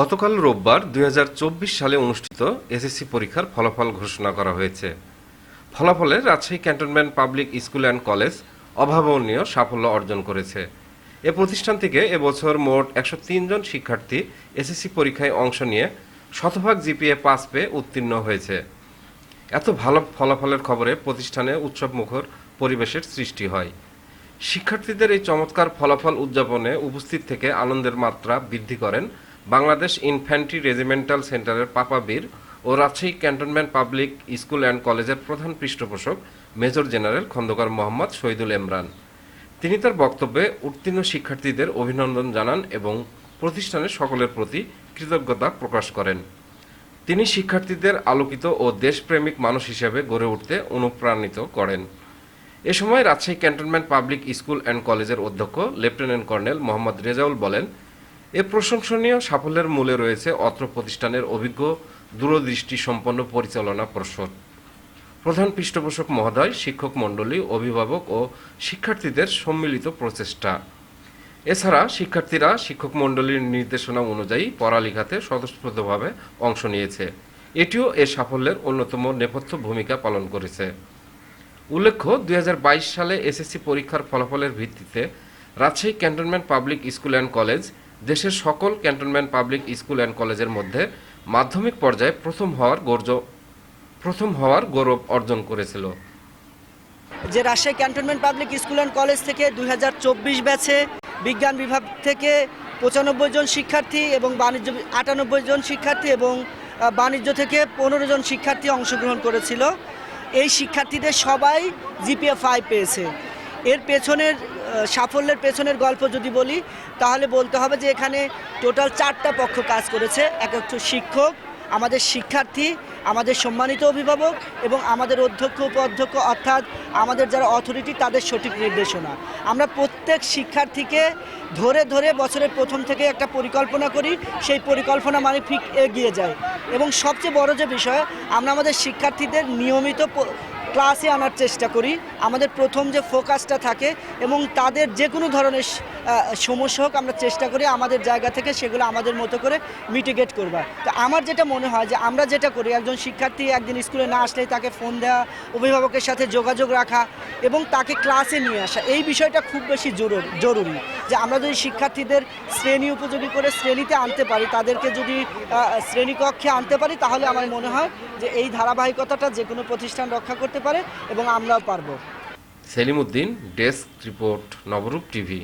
গতকাল রোববার দুই হাজার চব্বিশ সালে অনুষ্ঠিত এসএসসি পরীক্ষার ফলাফল ঘোষণা করা হয়েছে। ফলাফলে Rajshahi cantonment public school and college অভাবনীয় সাফল্য অর্জন করেছে। এ প্রতিষ্ঠান থেকে এবছর মোট একশো জন শিক্ষার্থী এসএসসি পরীক্ষায় অংশ নিয়ে শতভাগ জিপিএ পাস পেয়ে উত্তীর্ণ হয়েছে। এত ভালো ফলাফলের খবরে প্রতিষ্ঠানে উৎসবমুখর পরিবেশের সৃষ্টি হয়। শিক্ষার্থীদের এই চমৎকার ফলাফল উদযাপনে উপস্থিত থেকে আনন্দের মাত্রা বৃদ্ধি করেন বাংলাদেশ ইনফ্যান্ট্রি রেজিমেন্টাল সেন্টারের পাপাবীর ও Rajshahi cantonment public school and কলেজের প্রধান পৃষ্ঠপোষক মেজর জেনারেল খন্দকার মোহাম্মদ শহীদুল ইমরান। তিনি তার বক্তব্যে উত্তীর্ণ শিক্ষার্থীদের অভিনন্দন জানান এবং প্রতিষ্ঠানের সকলের প্রতি কৃতজ্ঞতা প্রকাশ করেন। তিনি শিক্ষার্থীদের আলোকিত ও দেশপ্রেমিক মানুষ হিসেবে গড়ে উঠতে অনুপ্রাণিত করেন। এ সময় Rajshahi cantonment public school and কলেজের অধ্যক্ষ লেফটেন্যান্ট কর্নেল মোহাম্মদ রেজাউল বলেন এ প্রশংসনীয় সাফল্যের মূলে রয়েছে অত্র প্রতিষ্ঠানের অভিজ্ঞ, দূরদৃষ্টি সম্পন্ন পরিচালনা পর্ষদ। প্রধান পৃষ্ঠপোষক মহোদয়, শিক্ষক মণ্ডলী, অভিভাবক ও শিক্ষার্থীদের সম্মিলিত প্রচেষ্টা। এছাড়া শিক্ষার্থীরা শিক্ষক মণ্ডলীর নির্দেশনা অনুযায়ী পড়ালেখাতে স্বতঃস্ফূর্তভাবে অংশ নিয়েছে। এটিও এ সাফল্যের অন্যতম নেপথ্য ভূমিকা পালন করেছে। উল্লেখ্য, দুই হাজার বাইশ সালে এসএসসি পরীক্ষার ফলাফলের ভিত্তিতে Rajshahi cantonment public school and college দেশের সকল ক্যান্টনমেন্ট, পাবলিক স্কুল অ্যান্ড কলেজের মধ্যে মাধ্যমিক পর্যায়ে প্রথম হওয়ার গর্জ প্রথম হওয়ার গৌরব অর্জন করেছিল। যে Rajshahi cantonment, public school and college থেকে দু হাজার চব্বিশ ব্যাচে বিজ্ঞান বিভাগ থেকে পঁচানব্বই জন শিক্ষার্থী এবং বাণিজ্য, আটানব্বই জন শিক্ষার্থী এবং বাণিজ্য থেকে পনেরো জন শিক্ষার্থী অংশগ্রহণ করেছিল। এই শিক্ষার্থীদের সবাই জিপিএ ফাইভ পেয়েছে। এর পেছনের সাফল্যের পেছনের গল্প যদি বলি, তাহলে বলতে হবে যে এখানে টোটাল চারটা পক্ষ কাজ করেছে। এক হচ্ছে শিক্ষক, আমাদের শিক্ষার্থী, আমাদের সম্মানিত অভিভাবক এবং আমাদের অধ্যক্ষ, উপাধ্যক্ষ, অর্থাৎ আমাদের যারা অথরিটি তাদের সঠিক নির্দেশনা। আমরা প্রত্যেক শিক্ষার্থীকে ধরে ধরে বছরের প্রথম থেকে একটা পরিকল্পনা করি, সেই পরিকল্পনা মানে ঠিক এগিয়ে যায়। এবং সবচেয়ে বড় যে বিষয়, আমরা আমাদের শিক্ষার্থীদের নিয়মিত ক্লাসে আনার চেষ্টা করি। আমাদের প্রথম যে ফোকাসটা থাকে এবং তাদের যে কোনো ধরনের সমস্যা হোক আমরা চেষ্টা করি আমাদের জায়গা থেকে সেগুলো আমাদের মতো করে মিটিগেট করবা তো আমার যেটা মনে হয় যে আমরা যেটা করি, একজন শিক্ষার্থী একদিন স্কুলে না আসলেই তাকে ফোন দেওয়া অভিভাবকের সাথে যোগাযোগ রাখা এবং তাকে ক্লাসে নিয়ে আসা। এই বিষয়টা খুব বেশি জরুরি যে আমরা যদি শিক্ষার্থীদের শ্রেণি উপযোগী করে শ্রেণীতে আনতে পারি, তাদেরকে যদি শ্রেণীকক্ষে আনতে পারি, তাহলে আমার মনে হয় যে এই ধারাবাহিকতাটা যে কোনো প্রতিষ্ঠান রক্ষা করতে পারে এবং আমরাও পারব। Selim Uddin desk report, Nabarup TV.